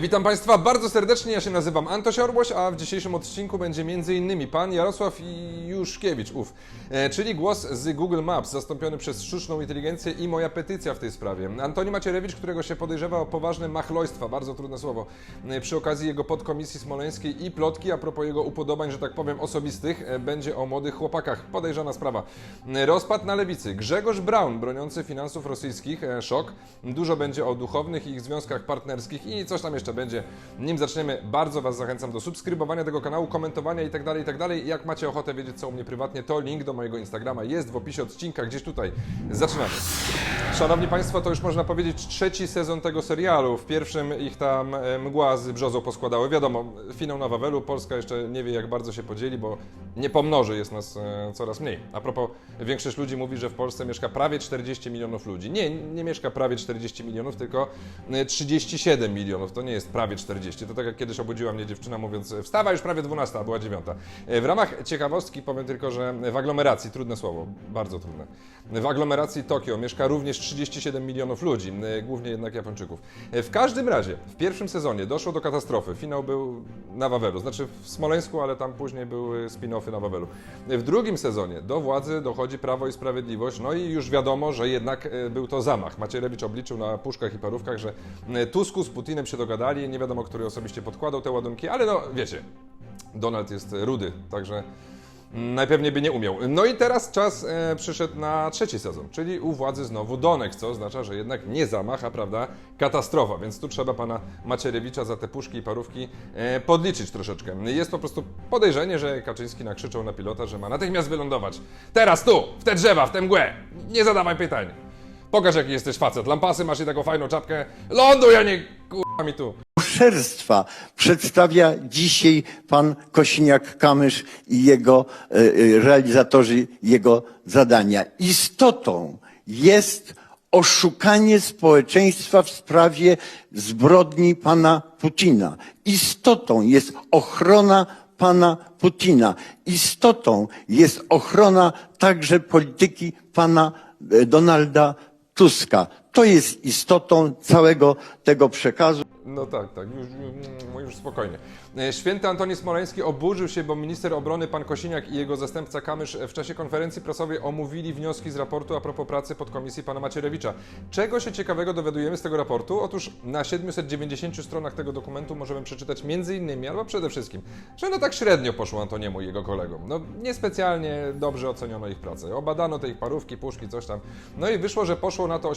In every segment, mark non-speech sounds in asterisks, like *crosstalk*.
Witam Państwa bardzo serdecznie, ja się nazywam Antoś Orłoś, a w dzisiejszym odcinku będzie m.in. pan Jarosław Juszkiewicz, ów, e, czyli głos z Google Maps, zastąpiony przez sztuczną inteligencję i moja petycja w tej sprawie. Antoni Macierewicz, którego się podejrzewa o poważne machlojstwa, bardzo trudne słowo, e, przy okazji jego podkomisji smoleńskiej i plotki a propos jego upodobań, że tak powiem, osobistych, e, będzie o młodych chłopakach. Podejrzana sprawa. E, Rozpad na lewicy. Grzegorz Braun, broniący finansów rosyjskich, e, szok. Dużo będzie o duchownych i ich związkach partnerskich i coś tam jeszcze będzie. Nim zaczniemy, bardzo Was zachęcam do subskrybowania tego kanału, komentowania i tak dalej, i tak. Jak macie ochotę wiedzieć, co u mnie prywatnie, to link do mojego Instagrama jest w opisie odcinka, gdzieś tutaj. Zaczynamy. Szanowni Państwo, to już można powiedzieć trzeci sezon tego serialu. W pierwszym ich tam e, mgła z brzozą poskładały. Wiadomo, finał na Wawelu, Polska jeszcze nie wie jak bardzo się podzieli, bo nie pomnoży, jest nas e, coraz mniej. A propos, większość ludzi mówi, że w Polsce mieszka prawie 40 milionów ludzi. Nie, nie mieszka prawie 40 milionów, tylko e, 37 milionów. To nie jest prawie 40. To tak jak kiedyś obudziła mnie dziewczyna mówiąc, wstawa już prawie 12, a była 9. E, W ramach ciekawostki powiem tylko, że w aglomeracji, trudne słowo, bardzo trudne, w aglomeracji Tokio mieszka również 37 milionów ludzi, e, głównie jednak Japończyków. E, W każdym razie, w pierwszym sezonie doszło do katastrofy. Finał był na Wawelu, znaczy w Smoleńsku, ale tam później były na Wawelu. W drugim sezonie do władzy dochodzi Prawo i Sprawiedliwość, no i już wiadomo, że jednak e, był to zamach. Macierewicz obliczył na puszkach i parówkach, że e, Tusku z Putinem się dogadali, nie wiadomo, który osobiście podkładał te ładunki, ale no wiecie, Donald jest rudy, także najpewniej by nie umiał. No i teraz czas e, przyszedł na trzeci sezon, czyli u władzy znowu Donek, co oznacza, że jednak nie zamach, a prawda, katastrofa, więc tu trzeba pana Macierewicza za te puszki i parówki e, podliczyć troszeczkę. Jest po prostu podejrzenie, że Kaczyński nakrzyczał na pilota, że ma natychmiast wylądować. Teraz tu, w te drzewa, w tę mgłę. Nie zadawaj pytań. Pokaż jaki jesteś facet. Lampasy masz i taką fajną czapkę. Ląduj, a nie mi przedstawia dzisiaj pan Kosiniak-Kamysz i jego e, e, realizatorzy jego zadania. Istotą jest oszukanie społeczeństwa w sprawie zbrodni pana Putina. Istotą jest ochrona pana Putina. Istotą jest ochrona także polityki pana e, Donalda Tuska. To jest istotą całego tego przekazu. No tak, tak, już, już, spokojnie. Święty Antoni Smoleński oburzył się, bo minister obrony pan Kosiniak i jego zastępca Kamysz w czasie konferencji prasowej omówili wnioski z raportu a propos pracy podkomisji pana Macierewicza. Czego się ciekawego dowiadujemy z tego raportu? Otóż na 790 stronach tego dokumentu możemy przeczytać między innymi, albo przede wszystkim, że no tak średnio poszło Antoniemu i jego kolegom. No niespecjalnie dobrze oceniono ich pracę. Obadano te ich parówki, puszki, coś tam. No i wyszło, że poszło na to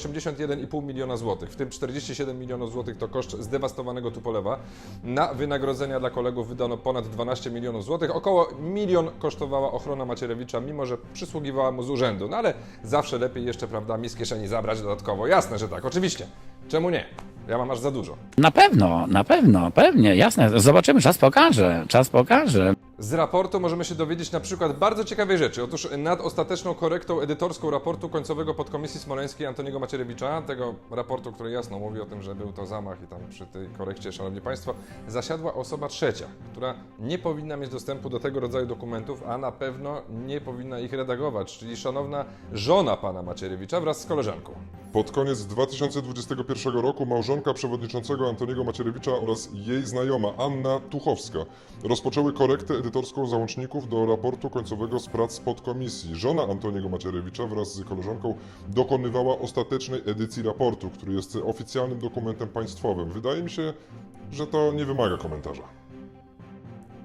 81,5 miliona złotych, w tym 47 milionów złotych to koszt zdewastowanego Tupolewa. Na wynagrodzenia dla kolegów wydano ponad 12 milionów złotych. Około milion kosztowała ochrona Macierewicza, mimo że przysługiwała mu z urzędu. No ale zawsze lepiej jeszcze, prawda, mi z kieszeni zabrać dodatkowo. Jasne, że tak, oczywiście. Czemu nie? Ja mam aż za dużo. Na pewno, na pewno, pewnie, jasne. Zobaczymy, czas pokaże, czas pokaże. Z raportu możemy się dowiedzieć na przykład bardzo ciekawej rzeczy. Otóż nad ostateczną korektą edytorską raportu końcowego podkomisji smoleńskiej Antoniego Macierewicza, tego raportu, który jasno mówi o tym, że był to zamach i tam przy tej korekcie, szanowni państwo, zasiadła osoba trzecia, która nie powinna mieć dostępu do tego rodzaju dokumentów, a na pewno nie powinna ich redagować, czyli szanowna żona pana Macierewicza wraz z koleżanką. Pod koniec 2021 roku małżonka przewodniczącego Antoniego Macierewicza oraz jej znajoma Anna Tuchowska rozpoczęły korektę edytorską załączników do raportu końcowego z prac podkomisji. Żona Antoniego Macierewicza wraz z koleżanką dokonywała ostatecznej edycji raportu, który jest oficjalnym dokumentem państwowym. Wydaje mi się, że to nie wymaga komentarza.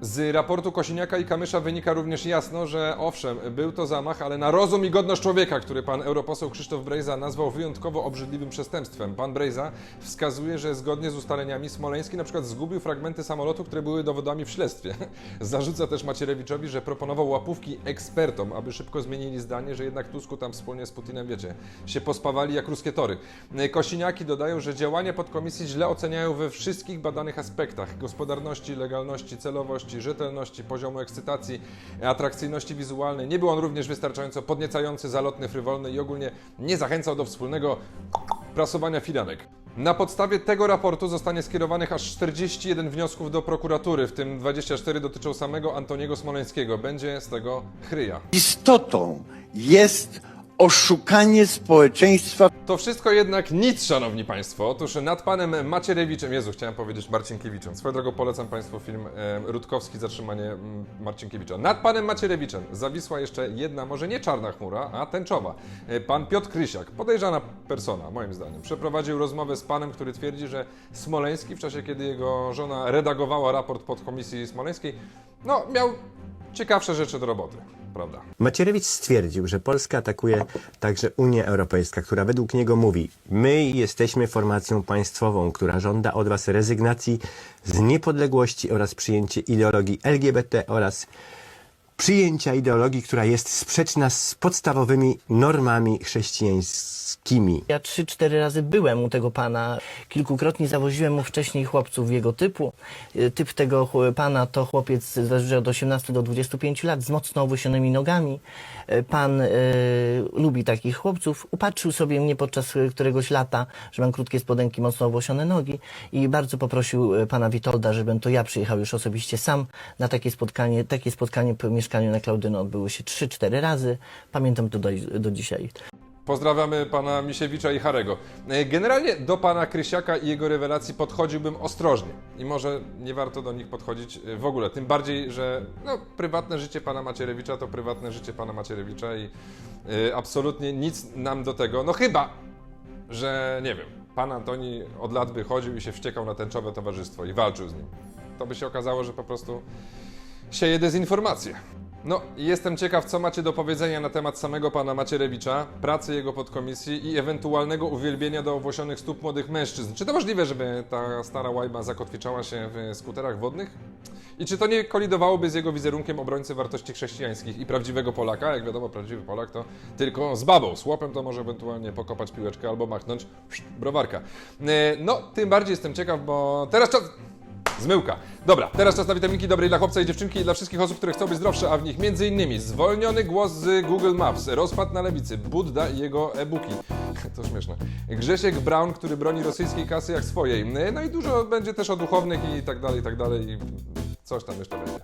Z raportu Kosiniaka i Kamysza wynika również jasno, że owszem, był to zamach, ale na rozum i godność człowieka, który pan europoseł Krzysztof Brejza nazwał wyjątkowo obrzydliwym przestępstwem. Pan Brejza wskazuje, że zgodnie z ustaleniami Smoleński na przykład zgubił fragmenty samolotu, które były dowodami w śledztwie. *laughs* Zarzuca też Macierewiczowi, że proponował łapówki ekspertom, aby szybko zmienili zdanie, że jednak Tusku tam wspólnie z Putinem, wiecie, się pospawali jak ruskie tory. Kosiniaki dodają, że działania podkomisji źle oceniają we wszystkich badanych aspektach gospodarności, legalności, celowości, rzetelności, poziomu ekscytacji, atrakcyjności wizualnej. Nie był on również wystarczająco podniecający, zalotny, frywolny i ogólnie nie zachęcał do wspólnego prasowania filanek. Na podstawie tego raportu zostanie skierowanych aż 41 wniosków do prokuratury, w tym 24 dotyczą samego Antoniego Smoleńskiego. Będzie z tego chryja. Istotą jest oszukanie społeczeństwa To wszystko jednak nic, szanowni państwo. Otóż nad panem Macierewiczem, Jezu, chciałem powiedzieć Marcinkiewiczem. Swoją drogą polecam państwu film e, Rutkowski, zatrzymanie mm, Marcinkiewicza. Nad panem Macierewiczem zawisła jeszcze jedna, może nie czarna chmura, a tęczowa. E, Pan Piotr Krysiak, podejrzana persona, moim zdaniem, przeprowadził rozmowę z panem, który twierdzi, że Smoleński, w czasie kiedy jego żona redagowała raport podkomisji smoleńskiej, no, miał ciekawsze rzeczy do roboty, prawda? Macierewicz stwierdził, że Polska atakuje także Unia Europejska, która według niego mówi: My jesteśmy formacją państwową, która żąda od Was rezygnacji z niepodległości oraz przyjęcie ideologii LGBT oraz przyjęcia ideologii, która jest sprzeczna z podstawowymi normami chrześcijańskimi. Ja trzy, cztery razy byłem u tego pana. Kilkukrotnie zawoziłem mu wcześniej chłopców jego typu. Y, Typ tego pana to chłopiec zależy od 18 do 25 lat z mocno owłosionymi nogami. Y, Pan y, lubi takich chłopców. Upatrzył sobie mnie podczas któregoś lata, że mam krótkie spodenki, mocno owłosione nogi i bardzo poprosił pana Witolda, żebym to ja przyjechał już osobiście sam na takie spotkanie. Takie spotkanie mieszkaniu na Klaudyno odbyło się trzy, cztery razy. Pamiętam to do, do dzisiaj. Pozdrawiamy pana Misiewicza i Harego. E, Generalnie do pana Krysiaka i jego rewelacji podchodziłbym ostrożnie. I może nie warto do nich podchodzić e, w ogóle. Tym bardziej, że no, prywatne życie pana Macierewicza to prywatne życie pana Macierewicza i e, absolutnie nic nam do tego. No chyba, że nie wiem, pan Antoni od lat by chodził i się wściekał na tęczowe towarzystwo i walczył z nim. To by się okazało, że po prostu sieje dezinformację. No, jestem ciekaw, co macie do powiedzenia na temat samego pana Macierewicza, pracy jego podkomisji i ewentualnego uwielbienia do owłosionych stóp młodych mężczyzn. Czy to możliwe, żeby ta stara łajba zakotwiczała się w skuterach wodnych? I czy to nie kolidowałoby z jego wizerunkiem obrońcy wartości chrześcijańskich i prawdziwego Polaka? Jak wiadomo, prawdziwy Polak to tylko z babą. Z chłopem to może ewentualnie pokopać piłeczkę albo machnąć browarka. E, No, tym bardziej jestem ciekaw, bo teraz czas... Zmyłka. Dobra, teraz czas na witaminki dobrej dla chłopca i dziewczynki i dla wszystkich osób, które chcą być zdrowsze, a w nich m.in. zwolniony głos z Google Maps, rozpad na lewicy, Budda i jego e-booki. *laughs* To śmieszne. Grzesiek Brown, który broni rosyjskiej kasy jak swojej. No i dużo będzie też o duchownych i tak dalej, i tak dalej. I coś tam jeszcze będzie.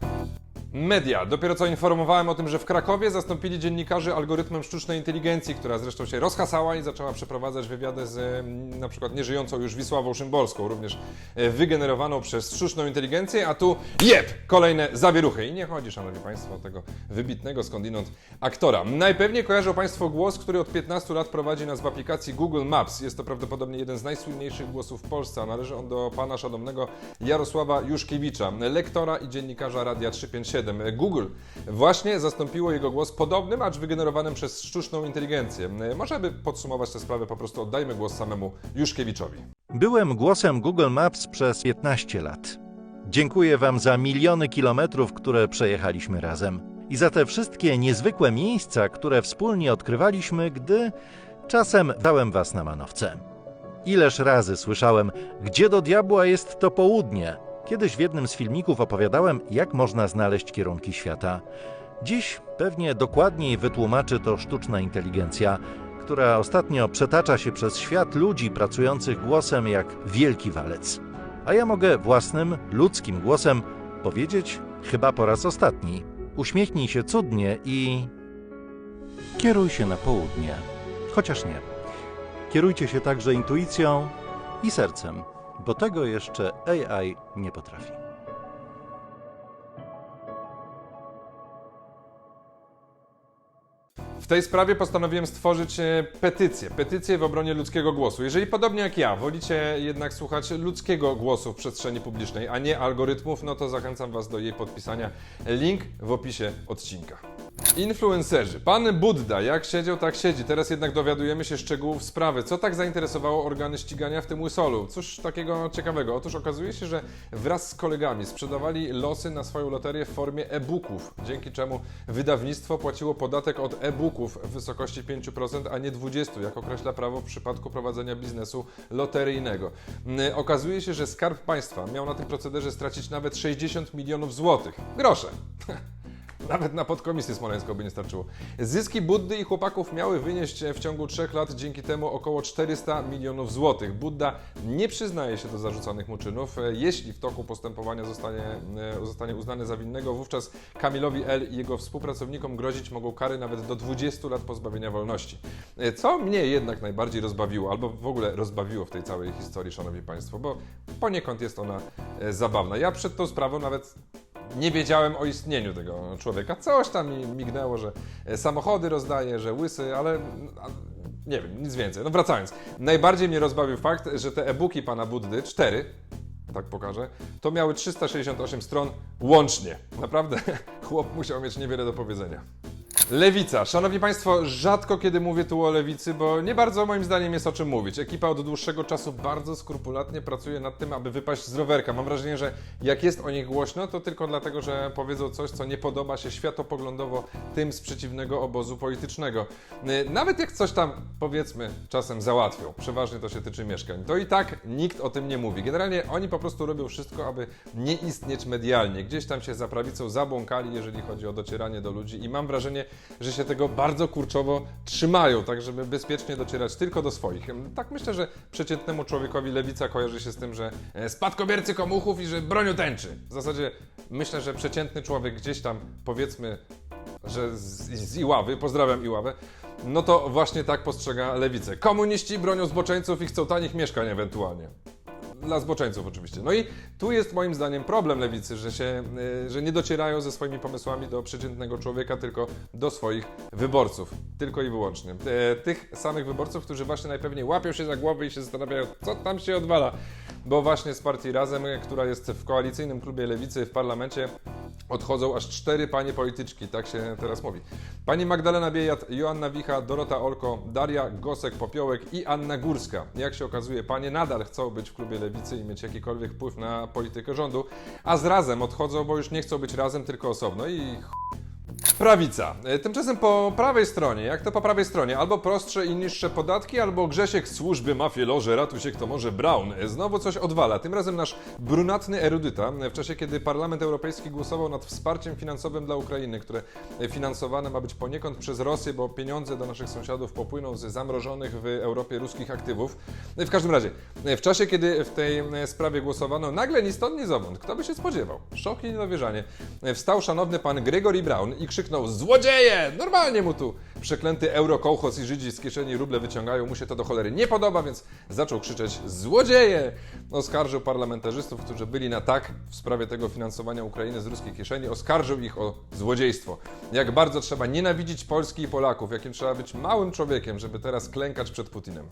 Media. Dopiero co informowałem o tym, że w Krakowie zastąpili dziennikarzy algorytmem sztucznej inteligencji, która zresztą się rozhasała i zaczęła przeprowadzać wywiady z na przykład nieżyjącą już Wisławą Szymborską, również e, wygenerowaną przez sztuczną inteligencję, a tu jeb! Kolejne zawieruchy. I nie chodzi, szanowni państwo, o tego wybitnego skądinąd aktora. Najpewniej kojarzą państwo głos, który od 15 lat prowadzi nas w aplikacji Google Maps. Jest to prawdopodobnie jeden z najsłynniejszych głosów w Polsce, a należy on do pana szanownego Jarosława Juszkiewicza, lektora i dziennikarza Radia 357. Google właśnie zastąpiło jego głos podobnym, acz wygenerowanym przez sztuczną inteligencję. Może aby podsumować tę sprawę, po prostu oddajmy głos samemu Juszkiewiczowi. Byłem głosem Google Maps przez 15 lat. Dziękuję Wam za miliony kilometrów, które przejechaliśmy razem i za te wszystkie niezwykłe miejsca, które wspólnie odkrywaliśmy, gdy czasem dałem Was na manowce. Ileż razy słyszałem, gdzie do diabła jest to południe. Kiedyś w jednym z filmików opowiadałem, jak można znaleźć kierunki świata. Dziś pewnie dokładniej wytłumaczy to sztuczna inteligencja, która ostatnio przetacza się przez świat ludzi pracujących głosem jak wielki walec. A ja mogę własnym, ludzkim głosem powiedzieć chyba po raz ostatni. Uśmiechnij się cudnie i kieruj się na południe. Chociaż nie. Kierujcie się także intuicją i sercem, bo tego jeszcze AI nie potrafi. W tej sprawie postanowiłem stworzyć e, petycję. Petycję w obronie ludzkiego głosu. Jeżeli podobnie jak ja wolicie jednak słuchać ludzkiego głosu w przestrzeni publicznej, a nie algorytmów, no to zachęcam Was do jej podpisania. Link w opisie odcinka. Influencerzy. Pan Budda, jak siedział, tak siedzi. Teraz jednak dowiadujemy się szczegółów sprawy. Co tak zainteresowało organy ścigania w tym łysolu? Cóż takiego ciekawego? Otóż okazuje się, że wraz z kolegami sprzedawali losy na swoją loterię w formie e-booków, dzięki czemu wydawnictwo płaciło podatek od e-booków w wysokości 5%, a nie 20%, jak określa prawo w przypadku prowadzenia biznesu loteryjnego. Mm, Okazuje się, że Skarb Państwa miał na tym procederze stracić nawet 60 milionów złotych. Grosze. *laughs* Nawet na podkomisję smoleńską by nie starczyło. Zyski Buddy i chłopaków miały wynieść w ciągu trzech lat dzięki temu około 400 milionów złotych. Budda nie przyznaje się do zarzucanych mu czynów. Jeśli w toku postępowania zostanie, e, zostanie uznany za winnego, wówczas Kamilowi L. i jego współpracownikom grozić mogą kary nawet do 20 lat pozbawienia wolności. E, Co mnie jednak najbardziej rozbawiło, albo w ogóle rozbawiło w tej całej historii, Szanowni Państwo, bo poniekąd jest ona e, zabawna. Ja przed tą sprawą nawet nie wiedziałem o istnieniu tego człowieka. Coś tam mi mignęło, że e, samochody rozdaje, że łysy, ale nie wiem, nic więcej. No wracając. Najbardziej mnie rozbawił fakt, że te e-booki pana Buddy, cztery, tak pokażę, to miały 368 stron łącznie. Naprawdę *laughs* chłop musiał mieć niewiele do powiedzenia. Lewica. Szanowni Państwo, rzadko kiedy mówię tu o lewicy, bo nie bardzo moim zdaniem jest o czym mówić. Ekipa od dłuższego czasu bardzo skrupulatnie pracuje nad tym, aby wypaść z rowerka. Mam wrażenie, że jak jest o nich głośno, to tylko dlatego, że powiedzą coś, co nie podoba się światopoglądowo tym z przeciwnego obozu politycznego. Y, Nawet jak coś tam, powiedzmy, czasem załatwią, przeważnie to się tyczy mieszkań, to i tak nikt o tym nie mówi. Generalnie oni po prostu robią wszystko, aby nie istnieć medialnie. Gdzieś tam się za prawicą zabłąkali, jeżeli chodzi o docieranie do ludzi i mam wrażenie, że się tego bardzo kurczowo trzymają, tak żeby bezpiecznie docierać tylko do swoich. Tak myślę, że przeciętnemu człowiekowi lewica kojarzy się z tym, że e, spadkobiercy komuchów i że bronią tęczy. W zasadzie myślę, że przeciętny człowiek gdzieś tam, powiedzmy, że z, z Iławy, pozdrawiam Iławę, no to właśnie tak postrzega lewicę. Komuniści bronią zboczeńców i chcą tanich mieszkań ewentualnie. Dla zboczeńców oczywiście. No i tu jest moim zdaniem problem lewicy, że, się, y, że nie docierają ze swoimi pomysłami do przeciętnego człowieka, tylko do swoich wyborców. Tylko i wyłącznie. E, Tych samych wyborców, którzy właśnie najpewniej łapią się za głowę i się zastanawiają, co tam się odwala. Bo właśnie z partii Razem, która jest w koalicyjnym klubie lewicy w parlamencie, odchodzą aż cztery panie polityczki, tak się teraz mówi. Pani Magdalena Biejat, Joanna Wicha, Dorota Olko, Daria Gosek-Popiołek i Anna Górska. Jak się okazuje, panie nadal chcą być w klubie lewicy i mieć jakikolwiek wpływ na politykę rządu, a z razem odchodzą, bo już nie chcą być razem, tylko osobno i. Prawica. E, Tymczasem po prawej stronie, jak to po prawej stronie, albo prostsze i niższe podatki, albo Grzesiek służby mafie loże, ratuj się kto może Brown. E, Znowu coś odwala. Tym razem nasz brunatny erudyta, e, w czasie kiedy Parlament Europejski głosował nad wsparciem finansowym dla Ukrainy, które finansowane ma być poniekąd przez Rosję, bo pieniądze do naszych sąsiadów popłyną z zamrożonych w Europie ruskich aktywów. W każdym razie, w czasie kiedy w tej sprawie głosowano, nagle ni stąd, ni zowąd, kto by się spodziewał? Szok i niedowierzanie. Wstał szanowny pan Gregory Brown i krzyknął złodzieje! Normalnie mu tu przeklęty eurokołchos i Żydzi z kieszeni ruble wyciągają, mu się to do cholery nie podoba, więc zaczął krzyczeć złodzieje! Oskarżył parlamentarzystów, którzy byli na tak w sprawie tego finansowania Ukrainy z ruskiej kieszeni, oskarżył ich o złodziejstwo. Jak bardzo trzeba nienawidzić Polski i Polaków, jakim trzeba być małym człowiekiem, żeby teraz klękać przed Putinem.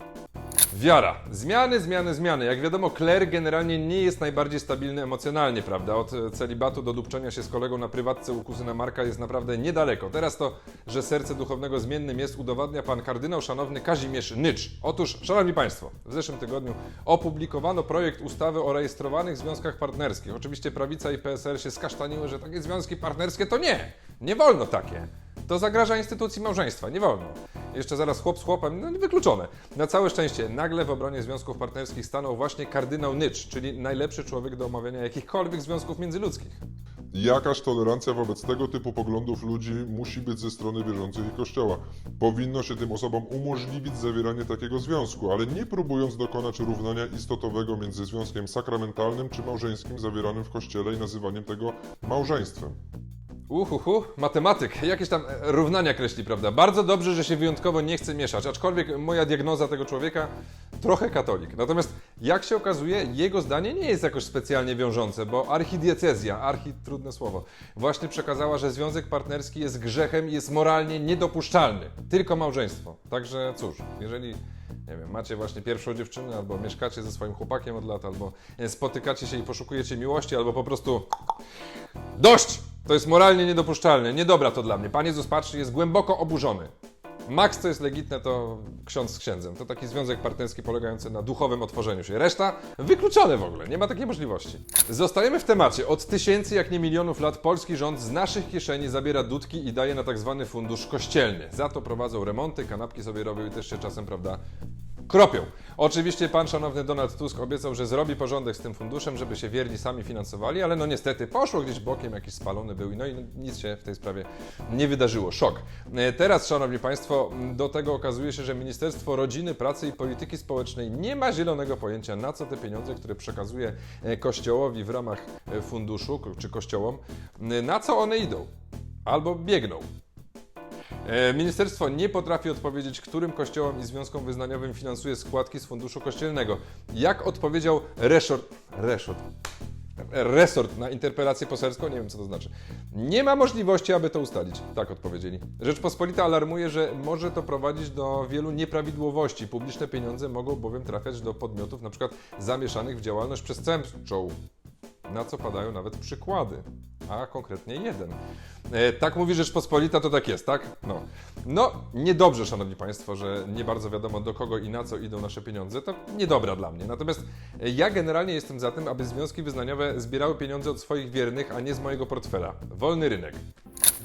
Wiara. Zmiany, zmiany, zmiany. Jak wiadomo, kler generalnie nie jest najbardziej stabilny emocjonalnie, prawda? Od celibatu do dupczenia się z kolegą na prywatce u kuzyna Marka jest naprawdę niedaleko. Teraz to, że serce duchownego zmiennym jest, udowadnia pan kardynał szanowny Kazimierz Nycz. Otóż, szanowni państwo, w zeszłym tygodniu opublikowano projekt ustawy o rejestrowanych związkach partnerskich. Oczywiście prawica i PSL się skasztaniły, że takie związki partnerskie to nie. Nie wolno takie. To zagraża instytucji małżeństwa, nie wolno. Jeszcze zaraz chłop z chłopem, no wykluczone. Na całe szczęście, nagle w obronie związków partnerskich stanął właśnie kardynał Nycz, czyli najlepszy człowiek do omawiania jakichkolwiek związków międzyludzkich. Jakaż tolerancja wobec tego typu poglądów ludzi musi być ze strony wierzących i Kościoła. Powinno się tym osobom umożliwić zawieranie takiego związku, ale nie próbując dokonać równania istotowego między związkiem sakramentalnym czy małżeńskim zawieranym w Kościele i nazywaniem tego małżeństwem. Uhuhu, matematyk, jakieś tam e, równania kreśli, prawda? Bardzo dobrze, że się wyjątkowo nie chce mieszać, aczkolwiek moja diagnoza tego człowieka trochę katolik. Natomiast jak się okazuje, jego zdanie nie jest jakoś specjalnie wiążące, bo archidiecezja, archi trudne słowo, właśnie przekazała, że związek partnerski jest grzechem i jest moralnie niedopuszczalny. Tylko małżeństwo. Także cóż, jeżeli nie wiem, macie właśnie pierwszą dziewczynę, albo mieszkacie ze swoim chłopakiem od lat, albo e, spotykacie się i poszukujecie miłości, albo po prostu Dość! To jest moralnie niedopuszczalne. Niedobra to dla mnie. Pan Jezus patrzy, jest głęboko oburzony. Max, co jest legitne, to ksiądz z księdzem. To taki związek partnerski polegający na duchowym otworzeniu się. Reszta wykluczone w ogóle. Nie ma takiej możliwości. Zostajemy w temacie. Od tysięcy, jak nie milionów lat polski rząd z naszych kieszeni zabiera dudki i daje na tak zwany fundusz kościelny. Za to prowadzą remonty, kanapki sobie robią i też się czasem, prawda, kropią. Oczywiście pan szanowny Donald Tusk obiecał, że zrobi porządek z tym funduszem, żeby się wierni sami finansowali, ale no niestety poszło gdzieś bokiem, jakiś spalony był i no i nic się w tej sprawie nie wydarzyło. Szok. E, Teraz, szanowni państwo, do tego okazuje się, że Ministerstwo Rodziny, Pracy i Polityki Społecznej nie ma zielonego pojęcia, na co te pieniądze, które przekazuje e, Kościołowi w ramach e, funduszu, czy kościołom, na co one idą albo biegną. E, Ministerstwo nie potrafi odpowiedzieć, którym kościołom i związkom wyznaniowym finansuje składki z funduszu kościelnego. Jak odpowiedział reszort, reszort, resort na interpelację poselską, nie wiem co to znaczy. Nie ma możliwości, aby to ustalić. Tak odpowiedzieli. Rzeczpospolita alarmuje, że może to prowadzić do wielu nieprawidłowości. Publiczne pieniądze mogą bowiem trafiać do podmiotów np. zamieszanych w działalność przestępczą na co padają nawet przykłady, a konkretnie jeden. E, tak mówi Rzeczpospolita, to tak jest, tak? No. no, niedobrze, Szanowni Państwo, że nie bardzo wiadomo do kogo i na co idą nasze pieniądze, to niedobra dla mnie. Natomiast e, ja generalnie jestem za tym, aby związki wyznaniowe zbierały pieniądze od swoich wiernych, a nie z mojego portfela. Wolny rynek.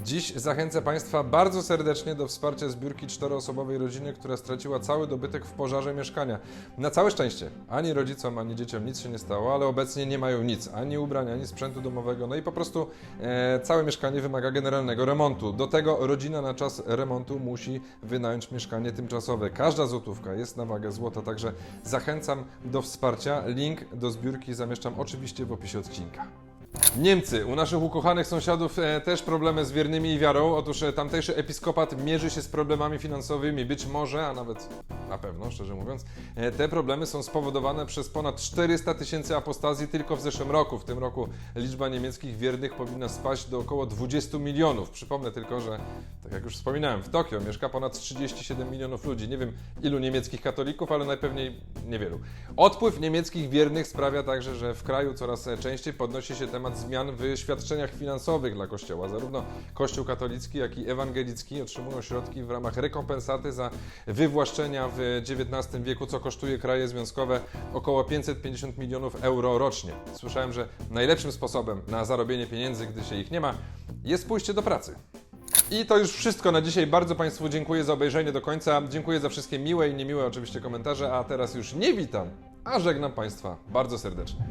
Dziś zachęcę Państwa bardzo serdecznie do wsparcia zbiórki czteroosobowej rodziny, która straciła cały dobytek w pożarze mieszkania. Na całe szczęście, ani rodzicom, ani dzieciom nic się nie stało, ale obecnie nie mają nic, ani ubrań, ani sprzętu domowego, no i po prostu e, całe mieszkanie wymaga generalnego remontu. Do tego rodzina na czas remontu musi wynająć mieszkanie tymczasowe. Każda złotówka jest na wagę złota, także zachęcam do wsparcia. Link do zbiórki zamieszczam oczywiście w opisie odcinka. Niemcy. U naszych ukochanych sąsiadów e, też problemy z wiernymi i wiarą. Otóż e, tamtejszy episkopat mierzy się z problemami finansowymi. Być może, a nawet na pewno, szczerze mówiąc, e, te problemy są spowodowane przez ponad 400 tysięcy apostazji tylko w zeszłym roku. W tym roku liczba niemieckich wiernych powinna spaść do około 20 milionów. Przypomnę tylko, że, tak jak już wspominałem, w Tokio mieszka ponad 37 milionów ludzi. Nie wiem ilu niemieckich katolików, ale najpewniej niewielu. Odpływ niemieckich wiernych sprawia także, że w kraju coraz częściej podnosi się temat zmian w świadczeniach finansowych dla Kościoła. Zarówno Kościół katolicki, jak i ewangelicki otrzymują środki w ramach rekompensaty za wywłaszczenia w XIX wieku, co kosztuje kraje związkowe około 550 milionów euro rocznie. Słyszałem, że najlepszym sposobem na zarobienie pieniędzy, gdy się ich nie ma, jest pójście do pracy. I to już wszystko na dzisiaj. Bardzo Państwu dziękuję za obejrzenie do końca. Dziękuję za wszystkie miłe i niemiłe oczywiście komentarze, a teraz już nie witam, a żegnam Państwa bardzo serdecznie.